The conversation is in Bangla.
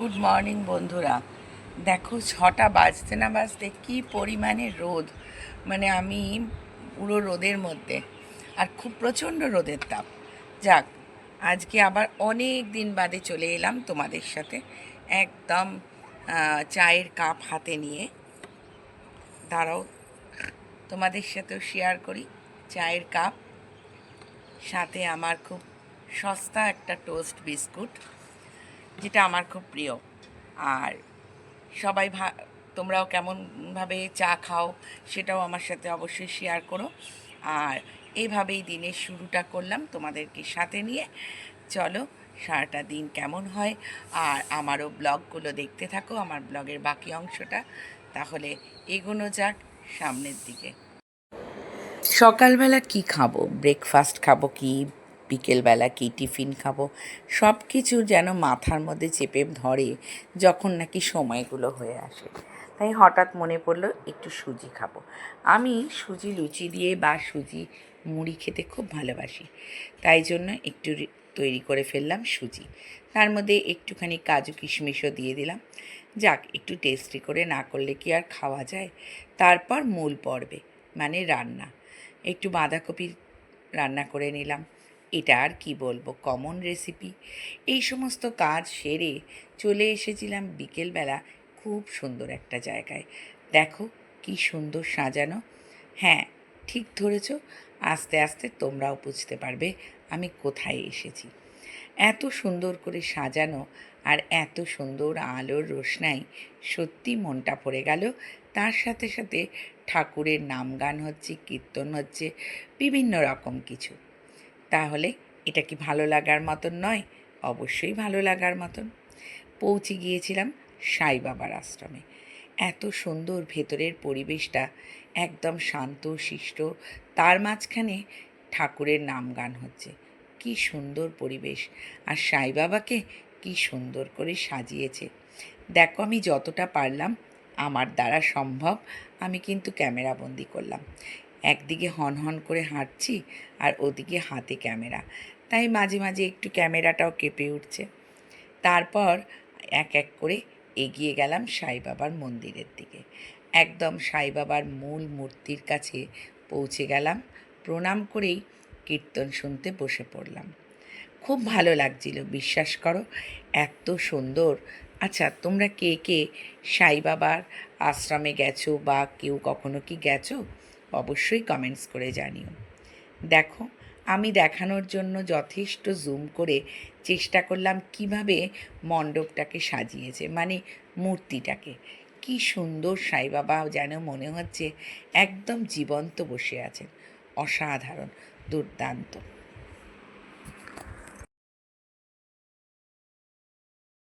গুড মর্নিং বন্ধুরা। দেখো, ছটা বাজতে না বাজতে কি পরিমাণে রোদ। মানে আমি পুরো রোদের মধ্যে, আর খুব প্রচণ্ড রোদের তাপ। যাক, আজকে আবার অনেক দিন বাদে চলে এলাম তোমাদের সাথে একদম চায়ের কাপ হাতে নিয়ে। দাঁড়াও, তোমাদের সাথেও শেয়ার করি চায়ের কাপ। সাথে আমার খুব সস্তা একটা টোস্ট বিস্কুট যেটা আমার খুব প্রিয়। আর সবাই ভা, তোমরাও কেমনভাবে চা খাও সেটাও আমার সাথে অবশ্যই শেয়ার করো। আর এইভাবেই দিনের শুরুটা করলাম তোমাদেরকে সাথে নিয়ে। চলো, সারাটা দিন কেমন হয়? আর আমারও ব্লগগুলো দেখতে থাকো, আমার ব্লগের বাকি অংশটা। তাহলে এগোনো যাক সামনের দিকে। সকালবেলা কি খাব? ব্রেকফাস্ট খাব কি? বিকেলবেলা কি টিফিন খাব? সব কিছু যেন মাথার মধ্যে চেপে ধরে যখন নাকি সময়গুলো হয়ে আসে। তাই হঠাৎ মনে পড়ল একটু সুজি খাব। আমি সুজি লুচি দিয়ে বা সুজি মুড়ি খেতে খুব ভালোবাসি। তাই জন্য একটু তৈরি করে ফেললাম সুজি। তার মধ্যে একটুখানি কাজু কিশমিশও দিয়ে দিলাম। যাক, একটু টেস্টি করে না করলে কি আর খাওয়া যায়? তারপর মূল পর্বে মানে রান্না। একটু বাঁধাকপি রান্না করে নিলাম। এটা আর কি বলব কমন রেসিপি এই সমস্ত কাজ সেরে চলে এসেছিলাম বিকেলবেলা খুব সুন্দর একটা জায়গায়। দেখো কি সুন্দর সাজানো। হ্যাঁ ঠিক ধরেছ, আস্তে আস্তে তোমরাও বুঝতে পারবে আমি কোথায় এসেছি। এত সুন্দর করে সাজানো আর এত সুন্দর আলোর রোশনাই সত্যি মনটা পড়ে গেল। তার সাথে সাথে ঠাকুরের নাম গান হচ্ছে, কীর্তন হচ্ছে, বিভিন্ন রকম কিছু। তাহলে এটা কি ভালো লাগার মতন নয়? অবশ্যই ভালো লাগার মতন। পৌঁছে গিয়েছিলাম সাই বাবার আশ্রমে। এত সুন্দর ভেতরের পরিবেশটা, একদম শান্ত, শিষ্ট, তার মাঝখানে ঠাকুরের নাম গান হচ্ছে। কি সুন্দর পরিবেশ। আর সাই বাবাকে কি সুন্দর করে সাজিয়েছে। দেখো আমি যতটা পারলাম, আমার দ্বারা সম্ভব আমি কিন্তু ক্যামেরা বন্দি করলাম। একদিকে হন হন করে হাঁটছি আর ওদিকে হাতে ক্যামেরা। তাই মাঝে মাঝে একটু ক্যামেরাটাও কেঁপে উঠছে। তারপর এক এক করে এগিয়ে গেলাম সাই বাবার মন্দিরের দিকে। একদম সাই বাবার মূল মূর্তির কাছে পৌঁছে গেলাম, প্রণাম করেই কীর্তন শুনতে বসে পড়লাম। খুব ভালো লাগছিল, বিশ্বাস করো, এত সুন্দর। আচ্ছা তোমরা কে কে সাই বাবার আশ্রমে গেছো বা কেউ কখনো কি গেছো? অবশ্যই কমেন্টস করে জানিও। দেখো, আমি দেখানোর জন্য যথেষ্ট জুম করে চেষ্টা করলাম কীভাবে মণ্ডপটাকে সাজিয়েছে মানে মূর্তিটাকে। কি সুন্দর সাইবাবা যেন মনে হচ্ছে একদম জীবন্ত বসে আছেন। অসাধারণ, দুর্দান্ত।